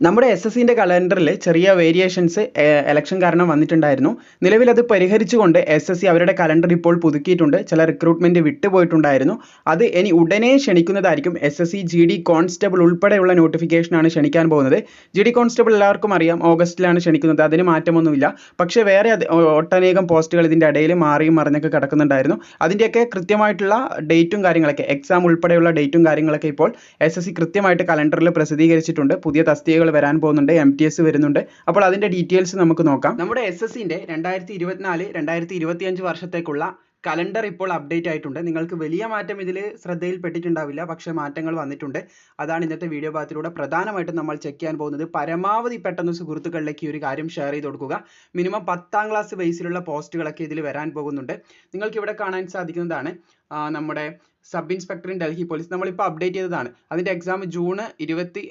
നമ്മുടെ S S സിന്റെ കലണ്ടറിൽ ചെറിയ വേരിയേഷൻസ് എലക്ഷൻ കാരണം വന്നിട്ടുണ്ടായിരുന്നു. നിലവിൽ അത് പരിഹരിച്ചുകൊണ്ട് എസ് എസ് സി അവരുടെ കലണ്ടർ ഇപ്പോൾ പുതുക്കിയിട്ടുണ്ട്. ചില റിക്രൂട്ട്മെന്റ് വിട്ടുപോയിട്ടുണ്ടായിരുന്നു. അത് ഇനി ഉടനെ ക്ഷണിക്കുന്നതായിരിക്കും S S C G D constable ഉൾപ്പെടെയുള്ള നോട്ടിഫിക്കേഷനാണ് ക്ഷണിക്കാൻ പോകുന്നത്. ജി ഡി കോൺസ്റ്റബിൾ എല്ലാവർക്കും അറിയാം ഓഗസ്റ്റിലാണ് ക്ഷണിക്കുന്നത്. അതിന് മാറ്റമൊന്നുമില്ല. പക്ഷേ വേറെ ഒട്ടനേകം പോസ്റ്റുകൾ ഇതിന്റെ ഇടയിൽ മാറിയും മറിഞ്ഞൊക്കെ കിടക്കുന്നുണ്ടായിരുന്നു. അതിന്റെയൊക്കെ കൃത്യമായിട്ടുള്ള ഡേറ്റും കാര്യങ്ങളൊക്കെ എക്സാം ഉൾപ്പെടെയുള്ള ഡേറ്റും കാര്യങ്ങളൊക്കെ ഇപ്പോൾ എസ് എസ് സി കൃത്യമായിട്ട് കലണ്ടറിൽ പ്രസിദ്ധീകരിച്ചിട്ടുണ്ട്. പുതിയ തസ്തികകൾ വരാൻ പോകുന്നുണ്ട് എം ടി എസ് വരുന്നുണ്ട്. അപ്പോൾ അതിന്റെ ഡീറ്റെയിൽസ് നമുക്ക് നോക്കാം. നമ്മുടെ എസ് എസ് സിന്റെ രണ്ടായിരത്തി ഇരുപത്തിനാല് രണ്ടായിരത്തി ഇരുപത്തിയഞ്ച് വർഷത്തേക്കുള്ള കലണ്ടർ ഇപ്പോൾ അപ്ഡേറ്റ് ആയിട്ടുണ്ട്. നിങ്ങൾക്ക് വലിയ മാറ്റം ഇതിൽ ശ്രദ്ധയിൽപ്പെട്ടിട്ടുണ്ടാവില്ല പക്ഷേ മാറ്റങ്ങൾ വന്നിട്ടുണ്ട്. അതാണ് ഇന്നത്തെ വീഡിയോ ഭാഗത്തിലൂടെ പ്രധാനമായിട്ടും നമ്മൾ ചെക്ക് ചെയ്യാൻ പോകുന്നത്. പരമാവധി പെട്ടെന്ന് സുഹൃത്തുക്കളിലേക്ക് ഈ ഒരു കാര്യം ഷെയർ ചെയ്ത് കൊടുക്കുക. മിനിമം പത്താം ക്ലാസ് ബേസിലുള്ള പോസ്റ്റുകളൊക്കെ ഇതിൽ വരാൻ പോകുന്നുണ്ട്. നിങ്ങൾക്ക് ഇവിടെ കാണാൻ സാധിക്കുന്നതാണ് നമ്മുടെ sub inspector in Delhi police. നമ്മളിപ്പോൾ അപ്ഡേറ്റ് ചെയ്തതാണ്. അതിന്റെ എക്സാം ജൂൺ ഇരുപത്തി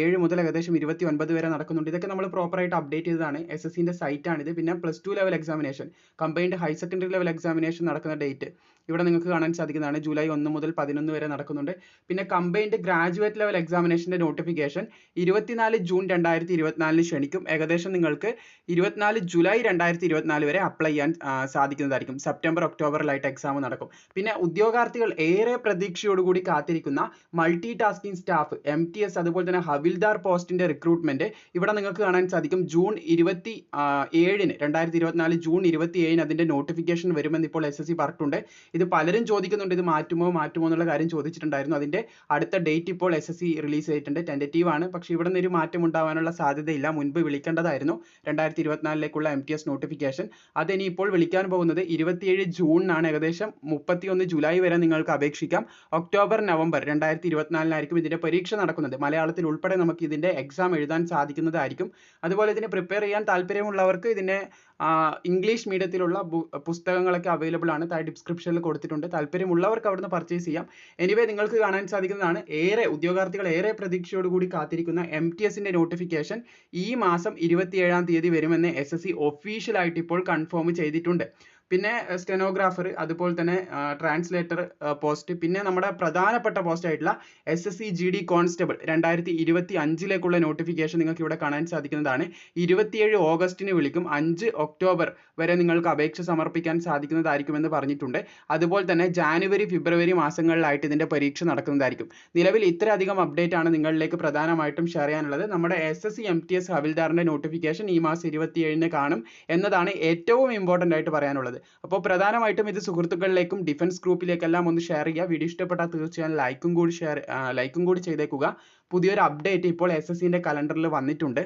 ഏഴ് മുതൽ ഏകദേശം ഇരുപത്തി ഒൻപത് വരെ നടക്കുന്നുണ്ട്. ഇതൊക്കെ നമ്മൾ പ്രോപ്പറായിട്ട് അപ്ഡേറ്റ് ചെയ്തതാണ്. എസ് എസ് സിന്റെ സൈറ്റാണിത് പിന്നെ plus two level examination combined higher secondary level examination നടക്കുന്ന ഡേറ്റ് ഇവിടെ നിങ്ങൾക്ക് കാണാൻ സാധിക്കുന്നതാണ്. ജൂലൈ ഒന്ന് മുതൽ പതിനൊന്ന് വരെ നടക്കുന്നുണ്ട്. പിന്നെ കമ്പൈൻഡ് ഗ്രാജുവേറ്റ് ലെവൽ എക്സാമിനേഷന്റെ നോട്ടിഫിക്കേഷൻ ഇരുപത്തിനാല് ജൂൺ രണ്ടായിരത്തി ഇരുപത്തിനാലിന് ക്ഷണിക്കും. ഏകദേശം നിങ്ങൾക്ക് ഇരുപത്തിനാല് ജൂലൈ രണ്ടായിരത്തി ഇരുപത്തിനാല് വരെ അപ്ലൈ ചെയ്യാൻ സാധിക്കുന്നതായിരിക്കും. സെപ്റ്റംബർ ഒക്ടോബറിലായിട്ട് എക്സാം നടക്കും. പിന്നെ ഉദ്യോഗാർത്ഥികൾ ഏറെ പ്രതീക്ഷയോടുകൂടി കാത്തിരിക്കുന്ന multi tasking staff M T S അതുപോലെ തന്നെ ഹവിൽദാർ പോസ്റ്റിന്റെ റിക്രൂട്ട്മെന്റ് ഇവിടെ നിങ്ങൾക്ക് കാണാൻ സാധിക്കും. ജൂൺ ഇരുപത്തി ഏഴിന് രണ്ടായിരത്തി ഇരുപത്തിനാല് ജൂൺ ഇരുപത്തി ഏഴിന് അതിന്റെ നോട്ടിഫിക്കേഷൻ വരുമെന്ന് ഇപ്പോൾ എസ് എസ് സി പറഞ്ഞിട്ടുണ്ട്. ഇത് പലരും ചോദിക്കുന്നുണ്ട് ഇത് മാറ്റുമോ മാറ്റുമോ എന്നുള്ള കാര്യം ചോദിച്ചിട്ടുണ്ടായിരുന്നു. അതിന്റെ അടുത്ത ഡേറ്റ് ഇപ്പോൾ എസ് എസ് സി റിലീസ് ചെയ്തിട്ടുണ്ട്. ടെന്റേറ്റീവ് ആണ്. പക്ഷേ ഇവിടെ നിന്ന് ഒരു മാറ്റം ഉണ്ടാവാനുള്ള സാധ്യതയില്ല. മുൻപ് വിളിക്കേണ്ടതായിരുന്നു രണ്ടായിരത്തി ഇരുപത്തിനാലിലേക്കുള്ള എം ടി എസ് നോട്ടിഫിക്കേഷൻ അതിനി ഇപ്പോൾ വിളിക്കാൻ പോകുന്നത് ഇരുപത്തിയേഴ് ജൂണിനാണ്. ഏകദേശം മുപ്പത്തിയൊന്ന് ജൂലൈ വരെ നിങ്ങൾക്ക് അപേക്ഷിക്കാം. ഒക്ടോബർ നവംബർ രണ്ടായിരത്തി ഇരുപത്തിനാലിനായിരിക്കും ഇതിന്റെ പരീക്ഷ നടക്കുന്നത്. മലയാളത്തിൽ ഉൾപ്പെടെ നമുക്ക് ഇതിന്റെ എക്സാം എഴുതാൻ സാധിക്കുന്നതായിരിക്കും. അതുപോലെ ഇതിന് പ്രിപ്പയർ ചെയ്യാൻ താല്പര്യമുള്ളവർക്ക് ഇതിന്റെ ഇംഗ്ലീഷ് മീഡിയത്തിലുള്ള പുസ്തകങ്ങളൊക്കെ അവൈലബിൾ ആണ്. താഴെ ഡിസ്ക്രിപ്ഷനിൽ കൊടുത്തിട്ടുണ്ട്. താല്പര്യമുള്ളവർക്ക് അവിടുന്ന് പർച്ചേസ് ചെയ്യാം. എനിവേ നിങ്ങൾക്ക് കാണാൻ സാധിക്കുന്നതാണ്. ഏറെ ഉദ്യോഗാർത്ഥികൾ ഏറെ പ്രതീക്ഷയോടുകൂടി കാത്തിരിക്കുന്ന എം ടി എസിന്റെ നോട്ടിഫിക്കേഷൻ ഈ മാസം ഇരുപത്തിയേഴാം തീയതി വരുമെന്ന് എസ് എസ് സി ഒഫീഷ്യലായിട്ട് ഇപ്പോൾ കൺഫേം ചെയ്തിട്ടുണ്ട്. പിന്നെ സ്റ്റെനോഗ്രാഫർ അതുപോലെ തന്നെ ട്രാൻസ്ലേറ്റർ പോസ്റ്റ് പിന്നെ നമ്മുടെ പ്രധാനപ്പെട്ട പോസ്റ്റ് ആയിട്ടുള്ള S S C G D constable രണ്ടായിരത്തി ഇരുപത്തി അഞ്ചിലേക്കുള്ള നോട്ടിഫിക്കേഷൻ നിങ്ങൾക്ക് ഇവിടെ കാണാൻ സാധിക്കുന്നതാണ്. ഇരുപത്തിയേഴ് ഓഗസ്റ്റിന് വിളിക്കും. അഞ്ച് ഒക്ടോബർ വരെ നിങ്ങൾക്ക് അപേക്ഷ സമർപ്പിക്കാൻ സാധിക്കുന്നതായിരിക്കുമെന്ന് പറഞ്ഞിട്ടുണ്ട്. അതുപോലെ തന്നെ ജാനുവരി ഫെബ്രുവരി മാസങ്ങളിലായിട്ട് ഇതിന്റെ പരീക്ഷ നടക്കുന്നതായിരിക്കും. നിലവിൽ ഇത്രയധികം അപ്ഡേറ്റ് ആണ് നിങ്ങളിലേക്ക് പ്രധാനമായിട്ടും ഷെയർ ചെയ്യാനുള്ളത്. നമ്മുടെ S S C M T S ഹവിൽദാറിന്റെ notification ഈ മാസം ഇരുപത്തിയേഴിന് കാണും എന്നതാണ് ഏറ്റവും ഇമ്പോർട്ടന്റ് ആയിട്ട് പറയാനുള്ളത്. അപ്പോൾ പ്രധാനമായിട്ടും ഇത് സുഹൃത്തുക്കളിലേക്കും ഡിഫൻസ് ഗ്രൂപ്പിലേക്കെല്ലാം ഒന്ന് ഷെയർ ചെയ്യുക. വീഡിയോ ഇഷ്ടപ്പെട്ടാൽ തീർച്ചയായും ലൈക്കും കൂടി ഷെയർ ലൈക്കും കൂടി ചെയ്തേക്കുക. പുതിയൊരു അപ്ഡേറ്റ് ഇപ്പോൾ എസ് എസ് സിന്റെ കലണ്ടറിൽ വന്നിട്ടുണ്ട്.